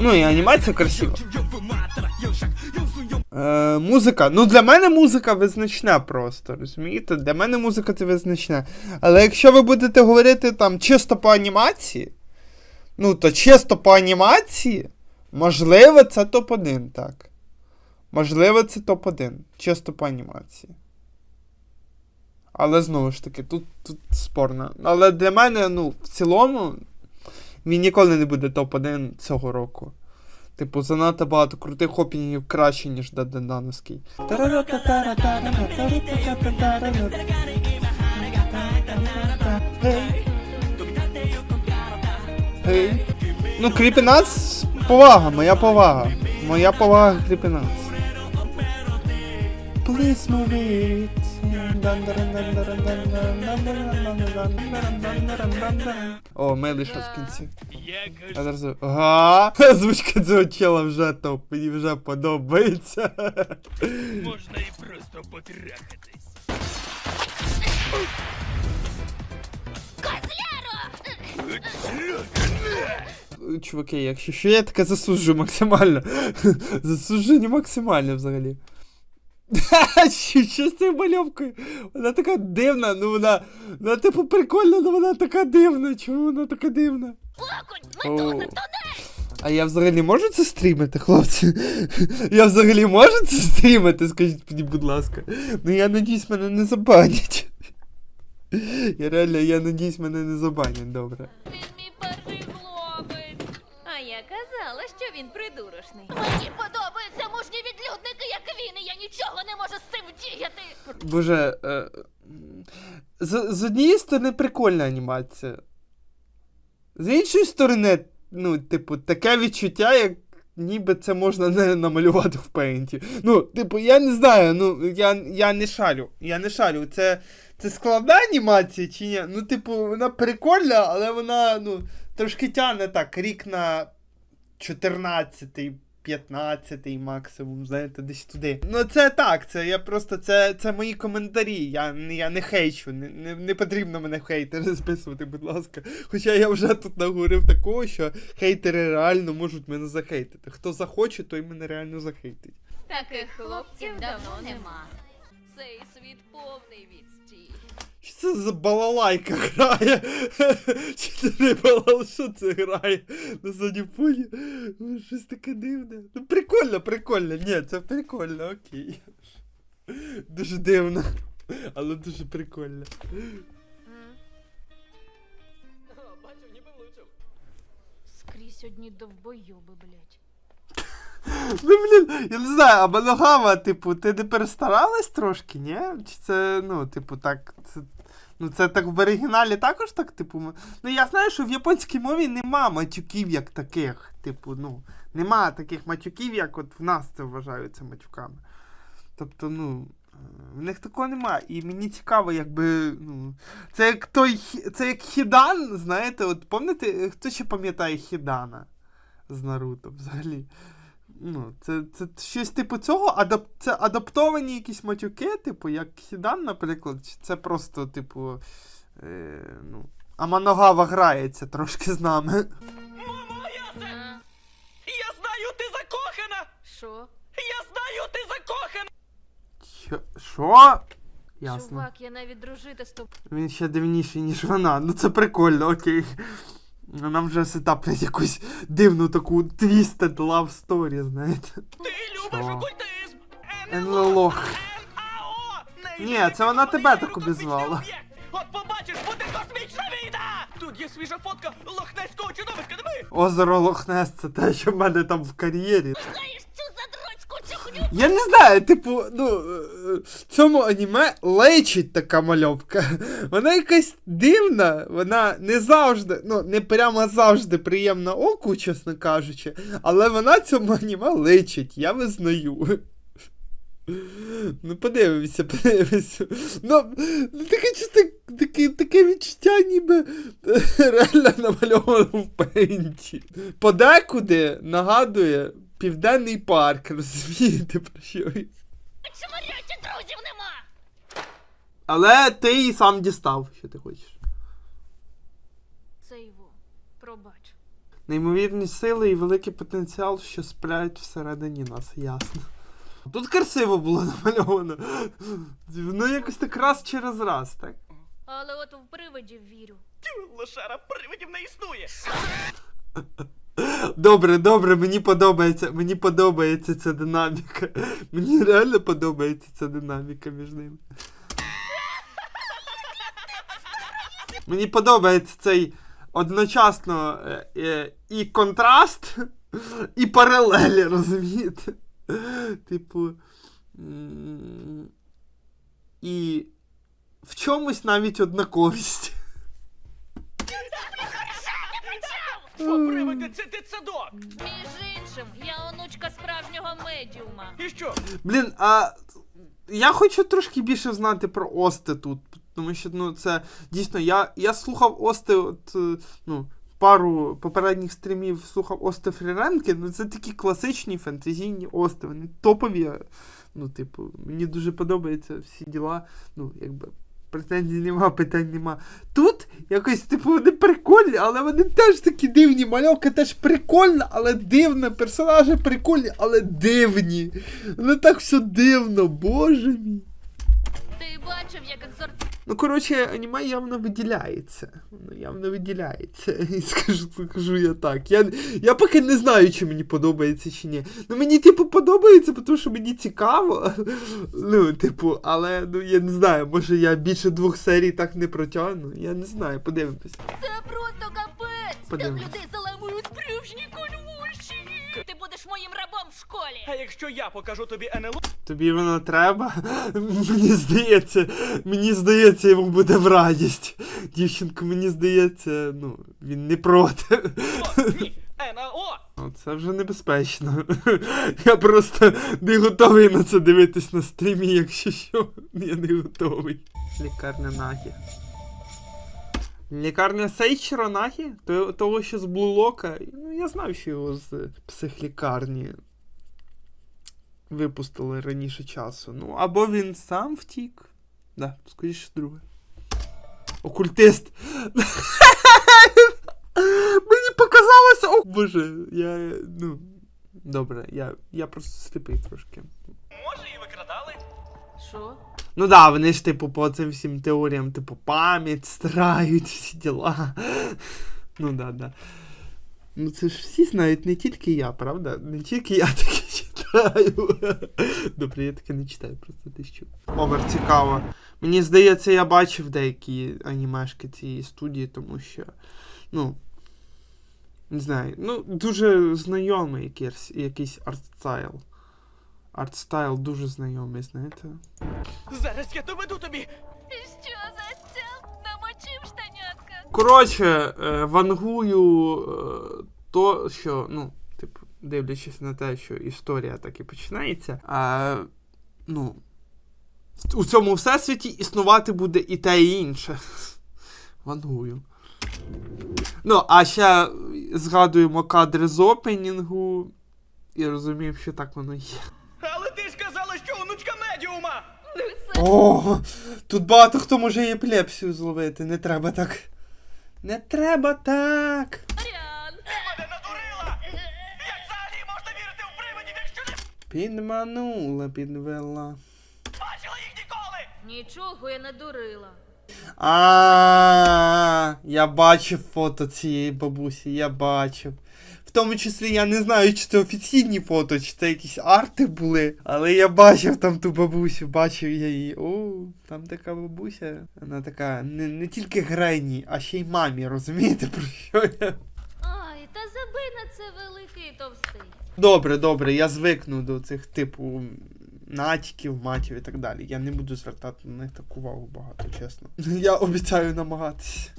Ну і анімація красива. Е, музика. Ну для мене музика визначна просто, розумієте? Для мене музика це визначна. Але якщо ви будете говорити там чисто по анімації, ну то чисто по анімації, можливо, це топ-1, так. Можливо, це топ-1. Чисто по анімації. Але знову ж таки, тут, тут спорно. Але для мене, ну, в цілому, він ніколи не буде топ-1 цього року. Типу, занадто багато крутих опінів краще, ніж Дадендановський. Ну, Кріпінац повага, моя повага. Моя повага Кріпінац. Please move it. О, щось в кінці. Я. Ага, звучка цього чела вже топ, мені вже подобається. Можна і просто потрахатись. Чуваки, якщо що, я таке засуджую максимально. Засудження максимально взагалі. Що, з цією мальовкою? Вона така дивна, ну вона. Вона типу прикольна, але вона така дивна. Чому вона така дивна? О. А я взагалі можу це стрімити, хлопці? Я взагалі можу це стрімити, скажіть мені, будь ласка. Ну я надіюсь, мене не забанять. Я реально, я надіюсь, мене не забанять, добре. Він мій перший хлопець. А я казала, що він придурочний. Мені подобаються мужні відлюдники, як він, і я нічого не можу з цим вдіяти. Боже, е, з, з однієї сторони прикольна анімація. З іншої сторони, ну, типу, таке відчуття, як ніби це можна не намалювати в пейнті. Ну, типу, я не знаю, ну, я, я не шарю. Я не шарю. Це, це складна анімація чи ні? Ну, типу, вона прикольна, але вона, ну, трошки тягне так, рік на 14-й. 15-й максимум, знаєте, десь туди. Ну, це так, це я просто це, це мої коментарі. Я, не- я не хейчу, не, не, не потрібно мене в хейтери списувати, будь ласка. Хоча я вже тут наговорив такого, що хейтери реально можуть мене захейтити. Хто захоче, той мене реально захейтить. Таких хлопців давно нема. нема. Цей світ повний відстій. Це за балалайка грає? Не балал, що це грає на заднім фоні? Ну, Щось таке дивне. Ну прикольно, прикольно. Ні, це прикольно, окей. Дуже дивно. Але дуже прикольно. Скрізь одні довбойоби, блять. Ну, блін, я не знаю, а Маногава, типу, ти не перестаралась трошки, ні? Чи це, ну, типу, так. Це, ну, це так в оригіналі також так, типу. Ну, я знаю, що в японській мові нема матюків як таких. Типу, ну, нема таких матюків, як от в нас це вважаються матюками. Тобто, ну. В них такого нема. І мені цікаво, якби. ну, Це як той. Це як Хідан, знаєте, от пам'ятаєте, хто ще пам'ятає Хідана з Наруто взагалі? Ну, це, це щось типу цього, адап... це адаптовані якісь матюки, типу, як Хідан, наприклад, чи це просто, типу. Е, ну, Аманогава грається трошки з нами. Мамо! Я знаю, ти закохана! Що? Я знаю, ти закохана! Що? Що? Ясно. Чувак, я навіть дружити з тобою. Він ще дивніший, ніж вона. Ну це прикольно, окей. Нам вже сетаплять якусь дивну таку twisted love story, знаєте. Ти любиш окультизм! НЛО. Ні, це вона тебе так обізвала. От побачиш, буде космічна війна! Тут є свіжа фотка лохнеського чудовиська, диви! Озеро Лохнес це те, що в мене там в кар'єрі. Я не знаю, типу, ну, е, цьому аніме лечить така мальовка. Вона якась дивна, вона не завжди, ну, не прямо завжди приємна оку, чесно кажучи, але вона цьому аніме лечить, я визнаю. Ну, подивимося, подивимося. Ну, ну, таке, таке, таке відчуття, ніби реально намальовано в пейнті. Подекуди нагадує Південний парк, розумієте про що? Чмаряті друзів нема. Але ти і сам дістав, що ти хочеш. Сейву, пробач. Неймовірні сили і великий потенціал, що сплять всередині нас, ясно. Тут красиво було намальовано. Ну якось так раз через раз, так? Але от в привидів вірю. Тю, Лошара, привидів не існує. Добре, добре, мені подобається, мені подобається ця динаміка. Мені реально подобається ця динаміка між ними. Мені подобається цей одночасно е, е, і контраст, і паралелі, розумієте? Типу. І в чомусь навіть однаковість. О, привиди, це дитсадок. Між іншим, я онучка справжнього медіума. І що? Блін, а я хочу трошки більше знати про Ости тут. Тому що ну, це дійсно, я, я слухав Ости, от, е, ну, пару попередніх стрімів слухав Ости Фріренки, ну це такі класичні фентезійні Ости, вони топові. Ну, типу, мені дуже подобаються всі діла. Ну, якби. Претензій нема, питань нема. Тут якось, типу, вони прикольні, але вони теж такі дивні. Мальовка теж прикольна, але дивна. Персонажі прикольні, але дивні. Ну так все дивно, боже мій. Ти бачив, як екзорцист Ну, коротше, аніме явно виділяється. Воно явно виділяється. І скажу, скажу я так. Я, я поки не знаю, чи мені подобається чи ні. Ну мені, типу, подобається, тому що мені цікаво. Ну, типу, але ну я не знаю, може я більше двох серій так не протягну. Я не знаю, подивимось. Це просто капець! Там людей заламують справжні конвульсії! Ти будеш моїм рабом в школі! А якщо я покажу тобі НЛО, Тобі воно треба? Мені здається, мені здається, йому буде в радість. Дівчинку, мені здається, ну, він не проти. ні, НЛО. Ну, Це вже небезпечно. Я просто не готовий на це дивитись на стрімі, якщо що. Я не готовий. Лікарня Нагі. Лікарня Сейчера Нагі? Того, що з Блулока. Ну, я знав, що його з психлікарні випустили раніше часу. Ну, або він сам втік. Да, скоріше друге. Окультист. Мені показалося. О, боже, я. Ну. Добре, я, я просто сліпий трошки. Може, і викрадали? Що? Ну да, вони ж, типу, по цим всім теоріям, типу, пам'ять стирають всі діла. Ну да, да. Ну це ж всі знають, не тільки я, правда? Не тільки я таке читаю. Добре, я таке не читаю, просто ти що. Овер, цікаво. Мені здається, я бачив деякі анімешки цієї студії, тому що, ну. Не знаю, ну, дуже знайомий якийсь, якийсь артстайл. Артстайл дуже знайомий, знаєте. Зараз я доведу тобі. Що за стяг? Намочив штанятка! Коротше, е, вангую е, то, що, ну, типу, дивлячись на те, що історія так і починається, а, ну, у цьому всесвіті існувати буде і те, і інше. Вангую. Ну, а ще згадуємо кадри з опенінгу і розуміємо, що так воно є. Але ти ж казала, що онучка медіума. О, тут багато хто може і епілепсію зловити. Не треба так. Не треба так. Підманула, підвела. бачила їх ніколи? Нічого я не дурила. А, я бачив фото цієї бабусі, я бачив. В тому числі я не знаю, чи це офіційні фото, чи це якісь арти були. Але я бачив там ту бабусю, бачив я її. О, там така бабуся. Вона така не, не тільки грейні, а ще й мамі, розумієте, про що я? Ай, та забий на це великий товстий. Добре, добре, я звикну до цих типу натяків, матів і так далі. Я не буду звертати на них таку увагу багато, чесно. Я обіцяю намагатися.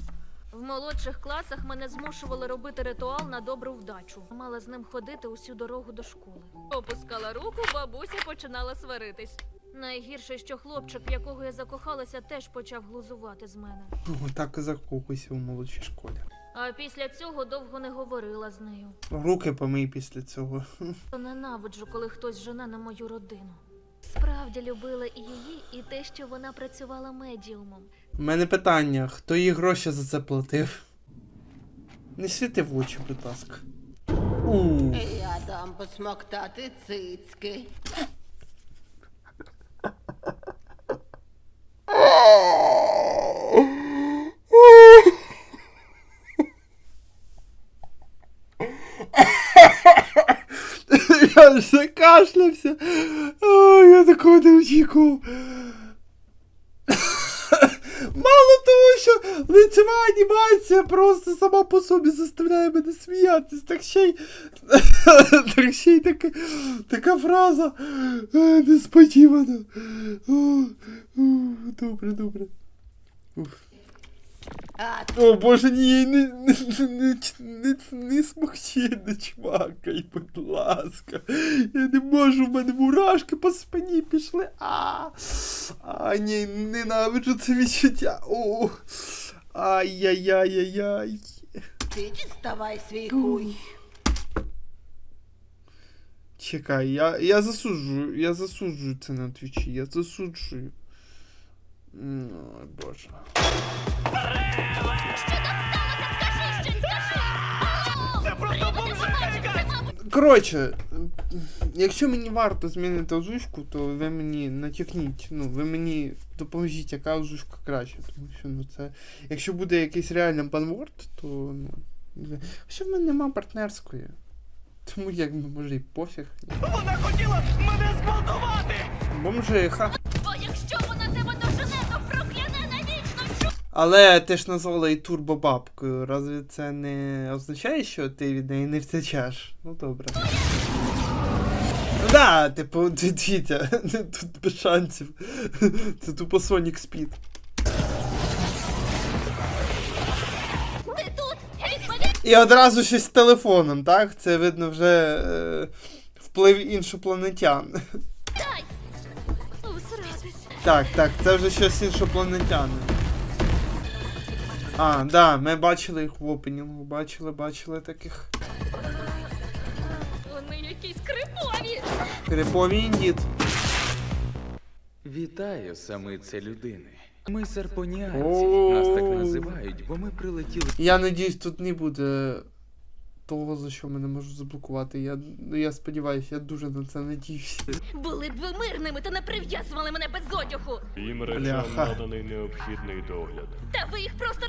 В молодших класах мене змушували робити ритуал на добру вдачу. Мала з ним ходити усю дорогу до школи. Опускала руку, бабуся починала сваритись. Найгірше, що хлопчик, в якого я закохалася, теж почав глузувати з мене. Отак і закохуйся у молодшій школі. А після цього довго не говорила з нею. Руки помий після цього. Ненавиджу, коли хтось жене на мою родину. Справді любила і її, і те, що вона працювала медіумом. У мене питання: хто їй гроші за це платив? Не світи в очі, будь ласка. У. Я дам посмоктати цицьки. Я закашлявся. Я такого не очікував. Мало того, що лицева анімація просто сама по собі заставляє мене сміятись, так ще й так ще й така, така фраза е, несподівана. Добре, добре. Уф. О боже, ні, не, не, не, не, не смокчи, не чмакай, будь ласка. Я не можу, в мене мурашки по спині пішли. А, а ні, ненавиджу це відчуття. О, ай-яй-яй-яй-яй. ти діставай свій хуй. Чекай, я, я засуджую, я засуджую це на твічі, я засуджую. Ой, боже. Це просто бомжатка! Коротше, якщо мені варто змінити озвучку, то ви мені натякніть. Ну, ви мені допоможіть, яка озвучка краще. Тому що ну це. Якщо буде якийсь реальний панворд, то ну. не- Що в мене нема партнерської. Тому якби може і пофіг. Вона хотіла мене зґвалтувати! Бомжиха. Але ти ж назвала її турбобабкою. Разве це не означає, що ти від неї не втечеш? Ну добре. Ну да, типу, дивіться, тут без шансів. Це тупо Sonic Speed. І одразу щось з телефоном, так? Це видно вже е, вплив іншопланетян. Так, так, це вже щось іншопланетяни. А, да, ми бачили їх в опенінгу, бачили, бачили таких. Вони якісь крипові. Крипові індіт. Вітаю, самиця людини. Ми серпоніанці. Нас так називають, бо ми прилетіли Я надіюсь, тут не буде того, за що мене можуть заблокувати. Я, ну, я сподіваюся, я дуже на це надіюсь. Були б ви мирними та не прив'язували мене без одягу. Їм речам Бляха. наданий необхідний догляд. Та ви їх просто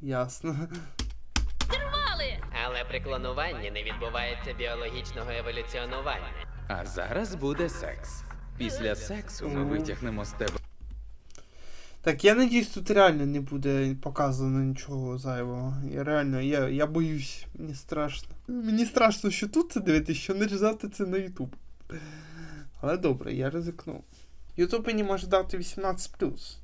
Ясно. розірвали. Але при клонуванні не відбувається біологічного еволюціонування. А зараз буде секс. Після сексу ми витягнемо з тебе Так, я надіюсь, тут реально не буде показано нічого зайвого. Я реально, я, я боюсь, мені страшно. Мені страшно, що тут це дивитися, що не різати це на Ютуб. Але добре, я ризикну. Ютуб мені може дати 18+.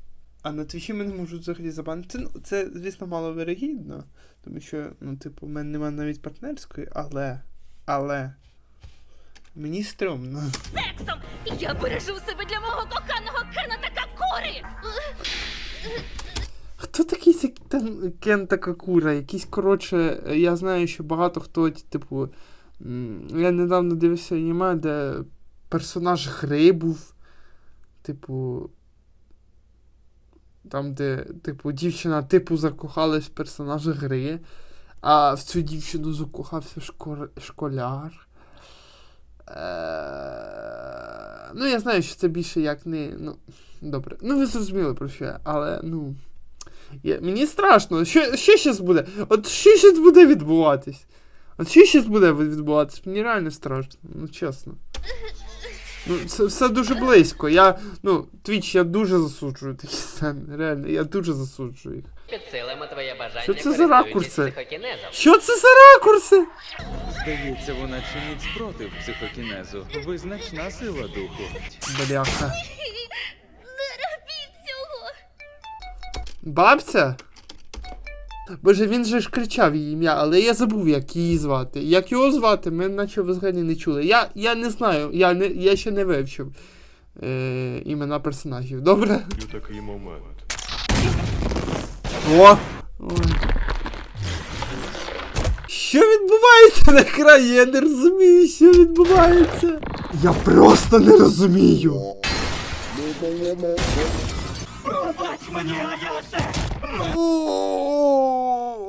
А на твічі мене можуть взагалі забанити. Ну, це, звісно, маловирогідно. Тому що, ну, типу, в мене немає навіть партнерської, але. Але. Мені стрьомно. Сексом! Я бережу себе для мого коханого Кена та Какури! Хто такий цей Кен- Кен Такакура? Якийсь, коротше, я знаю, що багато хто, типу. Я недавно дивився аніме, де персонаж гри був. Типу. Там, де, типу, дівчина типу закохалась в персонажа гри, а в цю дівчину закохався школяр. Е... Ну, я знаю, що це більше як не. Ну, добре. Ну, ви зрозуміли про що я, але ну. Я, мені страшно. Що, що щас буде? От що щас буде відбуватись? От що щас буде відбуватись? Мені реально страшно, ну чесно. Ну, це все дуже близько. Я, ну, твіч, я дуже засуджую такі сцени. Реально, я дуже засуджую їх. Підсилимо твоє бажання, Що це за ракурси? Що це за ракурси? Здається, вона чинить спротив психокінезу. Визначна сила духу. Бляха. Не робіть цього! Бабця? Боже, він же ж кричав її ім'я, але я забув, як її звати. Як його звати, ми наче взагалі не чули. Я, я не знаю, я, не, я ще не вивчив е, імена персонажів. Добре? Такий момент. О! Ой. Що відбувається на екрані? Я не розумію, що відбувається. Я просто не розумію. Пробач мені!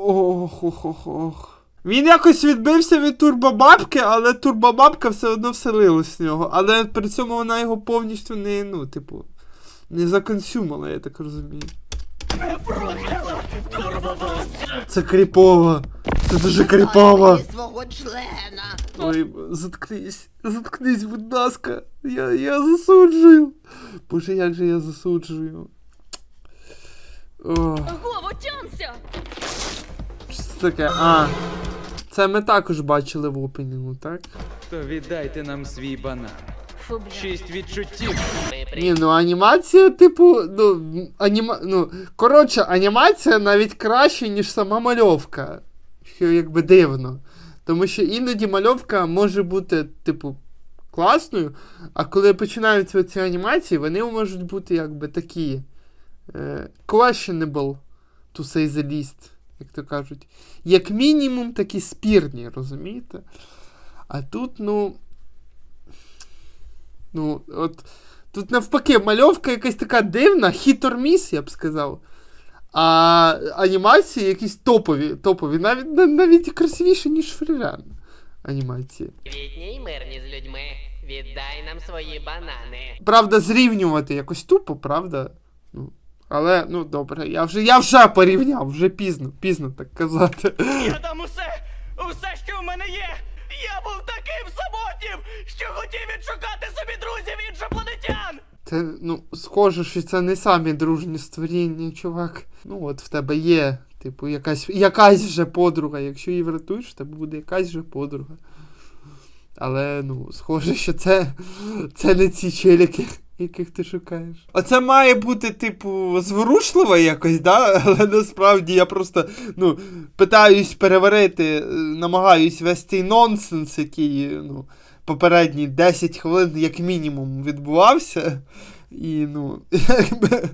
Ох, ох, ох, ох. Він якось відбився від турбобабки, але турбобабка все одно вселилась в нього. Але при цьому вона його повністю не, ну, типу, не законсюмила, я так розумію. Це кріпово. Це дуже свого члена. Ой, заткнись, заткнись, будь ласка. Я, я засуджую. Боже, як же я засуджую. О, Гово, тямся! що це таке? А. Це ми також бачили в опенінгу, так? То віддайте нам свій банан. Фу, бля. Шість відчуттів. Ні, ну анімація, типу, ну, аніма... ну, коротше, анімація навіть краще, ніж сама мальовка. Якби дивно. Тому що іноді мальовка може бути, типу, класною, а коли починаються ці анімації, вони можуть бути якби такі. Е, questionable, to say the least, як то кажуть. Як мінімум, такі спірні, розумієте? А тут, ну. Ну, от. Тут навпаки, мальовка якась така дивна, хіт-or-міс, я б сказав. А анімації якісь топові, топові, навіть, навіть красивіші, ніж фріран анімації. Квітні й мирні з людьми. Віддай нам свої банани. Правда, зрівнювати якось тупо, правда? Ну, але, ну добре, я вже, я вже порівняв, вже пізно, пізно так казати. Я дам усе, усе, що в мене є. Я був таким самотнім, що хотів відшукати собі друзів іншопланетян. Це, ну, схоже, що це не самі дружні створіння, чувак. Ну, от в тебе є, типу, якась, якась вже подруга. Якщо її врятуєш, в тебе буде якась вже подруга. Але, ну, схоже, що це, це не ці челіки, яких ти шукаєш. Оце має бути, типу, зворушливо якось, да? Але насправді я просто, ну, питаюсь переварити, е, намагаюсь вести нонсенс, який, ну, попередні 10 хвилин, як мінімум, відбувався. І, ну, якби,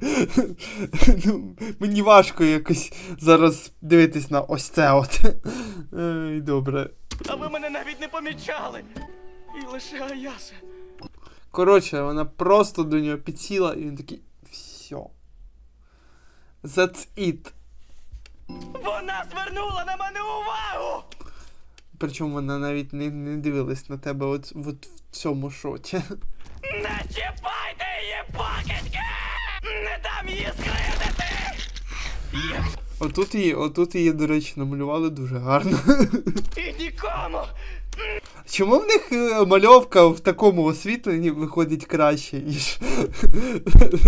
ну, мені важко якось зараз дивитись на ось це от. Ей, добре. А ви мене навіть не помічали. І лише Аяса. Коротше, вона просто до нього підсіла, і він такий. Все. That's it. Вона звернула на мене увагу. Причому вона навіть не, не дивилась на тебе от, от в цьому шоті. Не чіпайте її покидьки! Не дам її скривдити! Отут її, отут її, до речі, намалювали дуже гарно. І нікому! Чому в них е, мальовка в такому освітленні виходить краще, ніж.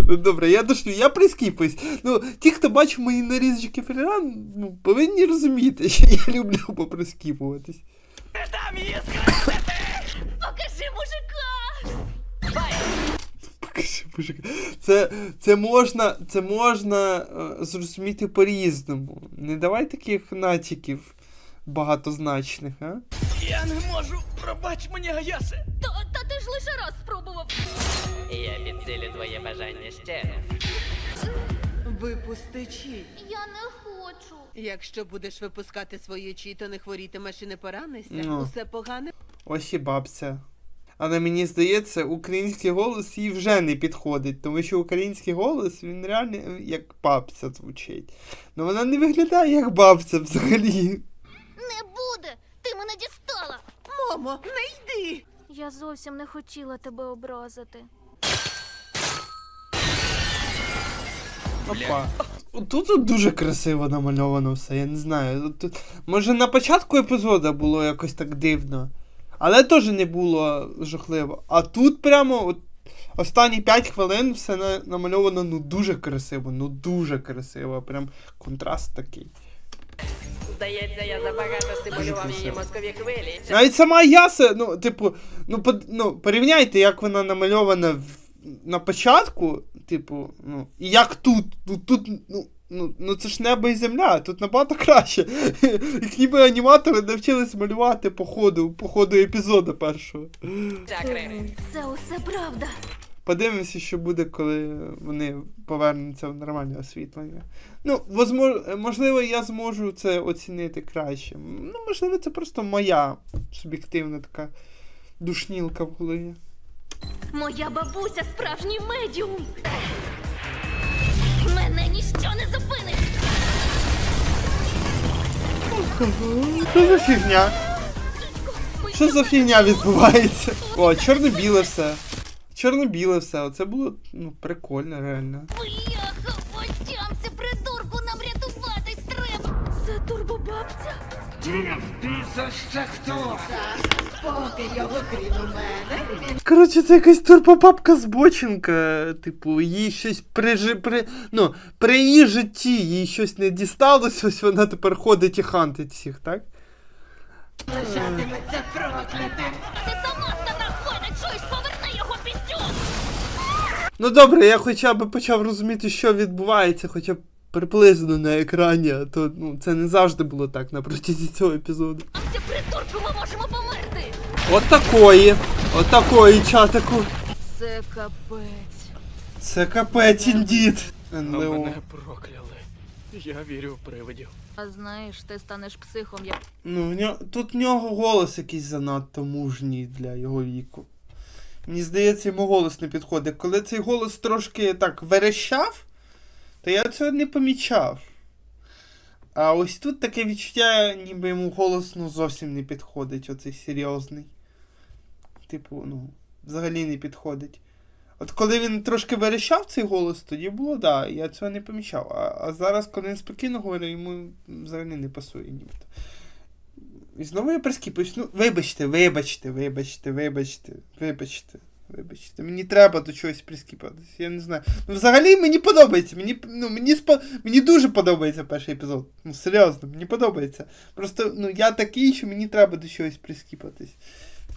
Ну, Добре, я дошлю, я прискіпуюсь. Ну, ті, хто бачив мої нарізочки фріран, ну, повинні розуміти, що я люблю поприскіпуватись. Дам її! Покажи мужика! Покажи, мужик. Це, це можна, це можна е, зрозуміти по-різному. Не давай таких натяків багатозначних, а? Я не можу! Пробач мені, Аясе! Та, та ти ж лише раз спробував. Я підсилю твоє бажання ще раз. Випусти чі. Я не хочу. Якщо будеш випускати свої чі, то не хворітимеш і не поранишся. Ну. Усе погане. Ось і бабця. Але мені здається, український голос їй вже не підходить, тому що український голос він реально е, як бабця звучить. Ну вона не виглядає як бабця взагалі. Не буде! Ти мене дістала! Момо, не йди! Я зовсім не хотіла тебе образити. Опа. Тут, дуже красиво намальовано все, я не знаю. Тут- Тут, може на початку епізоду було якось так дивно. Але теж не було жахливо. А тут прямо от, останні 5 хвилин все намальовано ну дуже красиво, ну дуже красиво. Прям контраст такий. Здається, я забагато стимулював її мозкові хвилі. Навіть сама Яса, ну, типу, ну, под, ну порівняйте, як вона намальована в, на початку, типу, ну, і як тут. Ну, тут, ну, ну, ну це ж небо і земля, тут набагато краще. Як ніби аніматори навчились малювати по ходу, по ходу епізоду першого. Це усе правда. Подивимося, що буде, коли вони повернуться в нормальне освітлення. Ну, возмо- можливо, я зможу це оцінити краще. Ну, можливо, це просто моя суб'єктивна така душнілка в голові. Моя бабуся справжній медіум. Мене ніщо не зупинить! Що за фігня? Що за фігня відбувається? О, чорно-біле все. Чорно-біле все. Оце було ну, прикольно, реально. Бляха, придурку, нам рятуватись треба! Це турбобабця. Поки його крім у мене. Коротше, це якась турбопапка збочинка. Типу, їй щось при, жи- при, ну, при її житті їй щось не дісталось, ось вона тепер ходить і хантить всіх, так? Лишатиметься проклятим. Ти сама Ну добре, я хоча б почав розуміти, що відбувається, хоча б приблизно на екрані, а то ну, це не завжди було так на протязі цього епізоду. Амся, придурку, ми можемо померти! От такої, от такої чатику. Це капець. Це капець індід. НЛО. Мене прокляли. Я вірю в привидів. А знаєш, ти станеш психом, як Ну, в нього, тут в нього голос якийсь занадто мужній для його віку. Мені здається, йому голос не підходить. Коли цей голос трошки так верещав, то я цього не помічав. А ось тут таке відчуття, ніби йому голос ну, зовсім не підходить, оцей серйозний. Типу, ну, взагалі не підходить. От коли він трошки верещав цей голос, тоді було, да, я цього не помічав. А, а зараз, коли він спокійно говорить, йому взагалі не пасує нібито. І знову я прискіпуюсь. Ну, вибачте, вибачте, вибачте, вибачте, вибачте, вибачте. Мені треба до чогось прискіпатись. Я не знаю. Ну, взагалі мені подобається. Мені, ну, мені, спо... мені дуже подобається перший епізод. Ну, серйозно, мені подобається. Просто ну, я такий, що мені треба до чогось прискіпатись.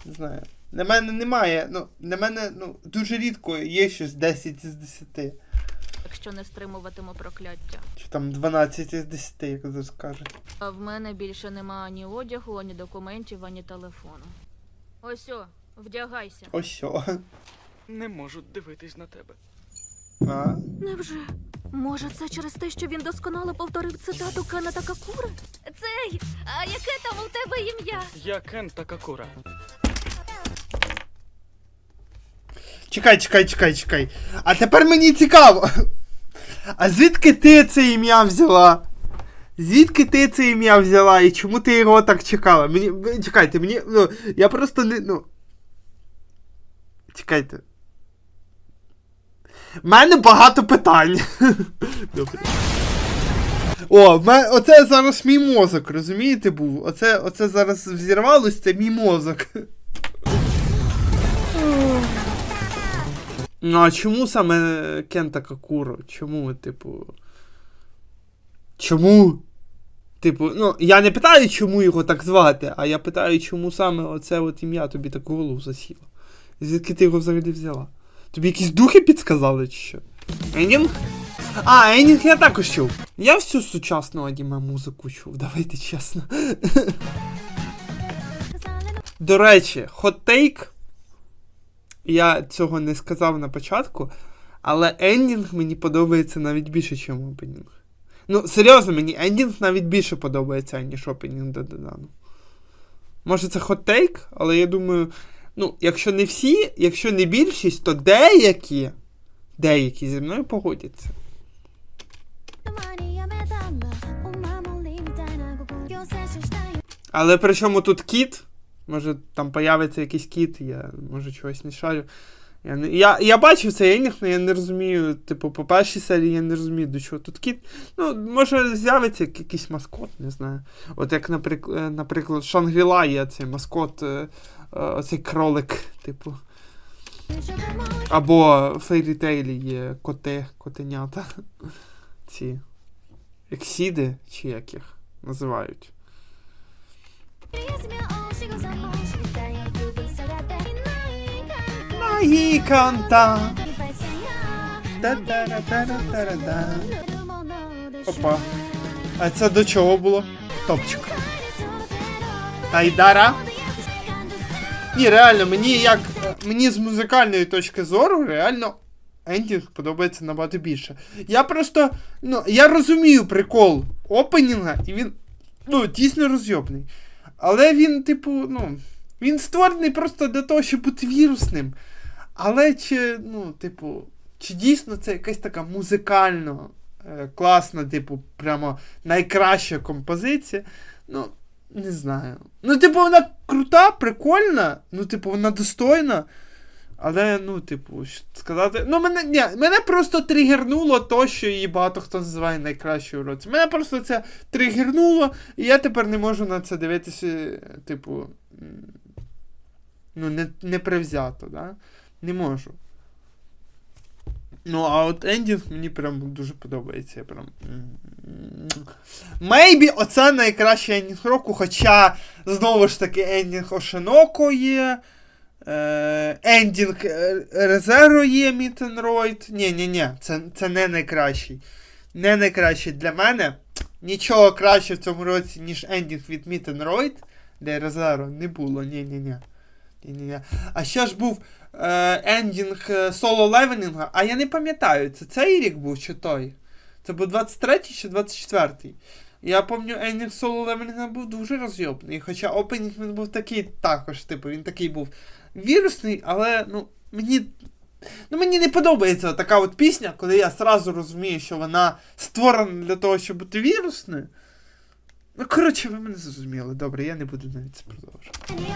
Не знаю. Для мене немає. Ну, для мене ну, дуже рідко є щось 10 із 10. Якщо не стримуватиму прокляття. Чи там 12 із 10, як зараз кажуть. А в мене більше нема ані одягу, ані документів, ані телефону. Ось о, вдягайся. Ось о. Не можу дивитись на тебе. А? Невже? Може, це через те, що він досконало повторив цитату Кена Такакури? Цей, а яке там у тебе ім'я? Я Кен Такакура. Чекай, чекай, чекай, чекай. А тепер мені цікаво. А звідки ти це ім'я взяла? Звідки ти це ім'я взяла і чому ти його так чекала? Мені. Чекайте, мені. Ну, я просто не. Ну. Чекайте. У мене багато питань. Добре. О, оце зараз мій мозок, розумієте, був? Оце, оце зараз взірвалось, це мій мозок. Ну, а чому саме Кента Какуро? Чому, типу. Чому? Типу, ну, я не питаю, чому його так звати, а я питаю, чому саме оце от ім'я тобі так в голову засіло. Звідки ти його взагалі взяла? Тобі якісь духи підсказали, чи що? Енінг? А, Енінг я також чув. Я всю сучасну аніме музику чув, давайте чесно. До речі, хот-тейк. Я цього не сказав на початку, але ендінг мені подобається навіть більше, ніж опенінг. Ну, серйозно, мені ендінг навіть більше подобається, ніж опенінг Дададану. Може, це хот-тейк, але я думаю, ну, якщо не всі, якщо не більшість, то деякі, деякі зі мною погодяться. Але при чому тут кіт? Може там появиться якийсь кіт, я може чогось не шарю. Я, не, я, я бачив цей енінг, але я не розумію, типу, по першій серії я не розумію, до чого тут кіт. Ну, може з'явиться якийсь маскот, не знаю. От як, наприк, е, наприклад, Шангріла є цей маскот, е, е, оцей кролик, типу. Або в Фейрі Тейлі є коти, котенята. Ці. Ексіди, чи як їх називають. Та-та-ра-та-ра-та-ра-да. Опа. А це до чого було? Топчик. Тайдара. Ні, реально, мені як. Мені з музикальної точки зору, реально. Ендінг подобається набагато більше. Я просто. Ну, я розумію прикол опенінга, і він. Ну, дійсно розйобний. Але він, типу, ну. Він створений просто для того, щоб бути вірусним. Але чи, ну, типу, чи дійсно це якась така музикально е, класна, типу, прямо найкраща композиція? Ну, не знаю. Ну, типу, вона крута, прикольна, ну, типу, вона достойна. Але, ну, типу, сказати. Ну, мене, ні, мене просто тригернуло то, що її багато хто називає найкращою у році. Мене просто це тригернуло, і я тепер не можу на це дивитися, типу. Ну, не, не привзято, да? Не можу. Ну, а от ендінг мені прям дуже подобається. Я прям. Мейбі оце найкращий ендінг року, хоча, знову ж таки, ендінг Ошиноко є. Ендінг е, Резеро є Мітенройд. Ні, ні, ні, це, це не найкращий. Не найкращий для мене. Нічого краще в цьому році, ніж ендінг від Мітенройд для Резеро не було. Ні, ні, ні. Ні-ні-ні. А ще ж був е, ендінг соло левелінга, а я не пам'ятаю, це цей рік був чи той? Це був 23-й чи 24-й. Я пам'ятаю, ендінг соло левелінга був дуже розйобний. Хоча опенінг він був такий також, типу, він такий був вірусний, але ну, мені. Ну, мені не подобається така от пісня, коли я сразу розумію, що вона створена для того, щоб бути вірусною. Ну, коротше, ви мене зрозуміли. Добре, я не буду навіть це продовжувати.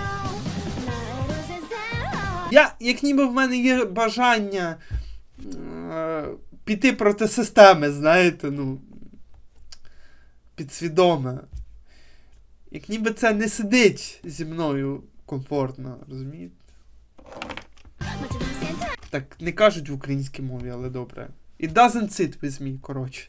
Я, як ніби в мене є бажання е, піти проти системи, знаєте, ну. Підсвідоме. Як ніби це не сидить зі мною комфортно, розумієте? Так не кажуть в українській мові, але добре. It doesn't sit with me, коротше.